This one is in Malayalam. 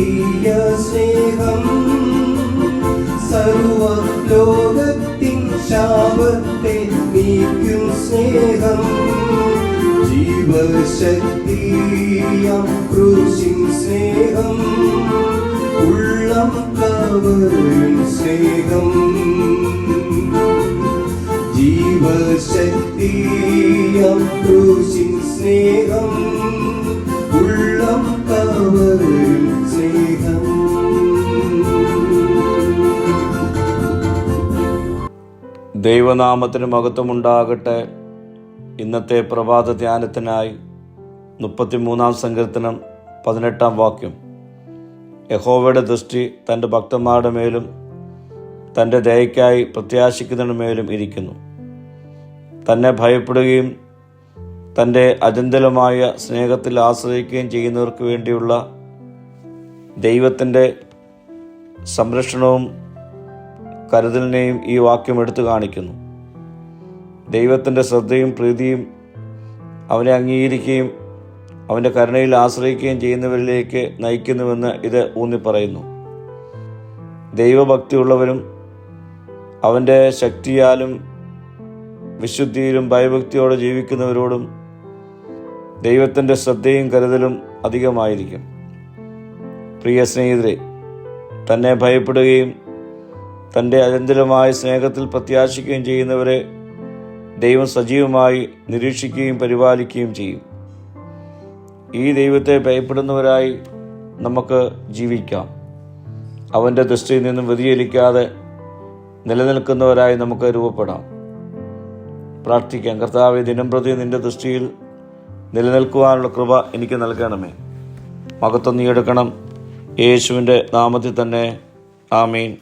കിട്ടിയ സ്നേഹം. സർവ ലോകത്തിൻ ശാപത്തെ നീക്കും സ്നേഹം. ജീവശക്തിയാം ക്രൂശിൻ സ്നേഹം. ഉള്ളം കവരും സ്നേഹം. ജീവശക്തിയാം ക്രൂശിൻ സ്നേഹം. ദൈവനാമത്തിന് മഹത്വമുണ്ടാകട്ടെ. ഇന്നത്തെ പ്രഭാത ധ്യാനത്തിനായി മുപ്പത്തിമൂന്നാം സങ്കീർത്തനം പതിനെട്ടാം വാക്യം. യഹോവയുടെ ദൃഷ്ടി തന്റെ ഭക്തന്മാരുടെ മേലും തന്റെ ദയക്കായി പ്രത്യാശിക്കുന്നതിന് മേലും ഇരിക്കുന്നു. തന്നെ ഭയപ്പെടുകയും തന്റെ അചഞ്ചലമായ സ്നേഹത്തിൽ ആശ്രയിക്കുകയും ചെയ്യുന്നവർക്ക് വേണ്ടിയുള്ള ദൈവത്തിന്റെ സംരക്ഷണവും കരുതലിനെയും ഈ വാക്യം എടുത്തു കാണിക്കുന്നു. ദൈവത്തിന്റെ ശ്രദ്ധയും പ്രീതിയും അവനെ അംഗീകരിക്കുകയും അവന്റെ കരുണയിൽ ആശ്രയിക്കുകയും ചെയ്യുന്നവരിലേക്ക് നയിക്കുന്നുവെന്ന് ഇത് ഊന്നി പറയുന്നു ദൈവഭക്തിയുള്ളവരും അവന്റെ ശക്തിയാലും വിശുദ്ധിയിലും ഭയഭക്തിയോടെ ജീവിക്കുന്നവരോടും ദൈവത്തിന്റെ ശ്രദ്ധയും കരുതലും അധികമായിരിക്കും. പ്രിയ സ്നേഹിതരെ തന്നെ ഭയപ്പെടുകയും തന്റെ അചഞ്ചലമായ സ്നേഹത്തിൽ പ്രത്യാശിക്കുകയും ചെയ്യുന്നവരെ ദൈവം സജീവമായി നിരീക്ഷിക്കുകയും പരിപാലിക്കുകയും ചെയ്യും. ഈ ദൈവത്തെ ഭയപ്പെടുന്നവരായി നമുക്ക് ജീവിക്കാം. അവന്റെ ദൃഷ്ടിയിൽ നിന്നും വ്യതിചലിക്കാതെ നിലനിൽക്കുന്നവരായി നമുക്ക് രൂപപ്പെടാം. പ്രാർത്ഥിക്കാം. കർത്താവ് ദിനം പ്രതി നിന്റെ ദൃഷ്ടിയിൽ നിലനിൽക്കുവാനുള്ള കൃപ എനിക്ക് നൽകണമേ. മകത്വം നീ എടുക്കണം. യേശുവിന്റെ നാമത്തിൽ തന്നെ. ആമീൻ.